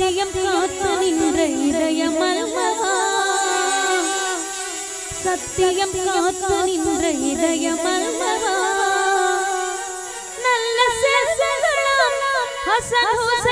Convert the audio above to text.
சத்தியம் காத்து நின்ற இதயம் சத்தியம் காத்து நின்ற இதயம் அல்லவா நல்ல சேசகளாம் ஹசன் ஹுசைன்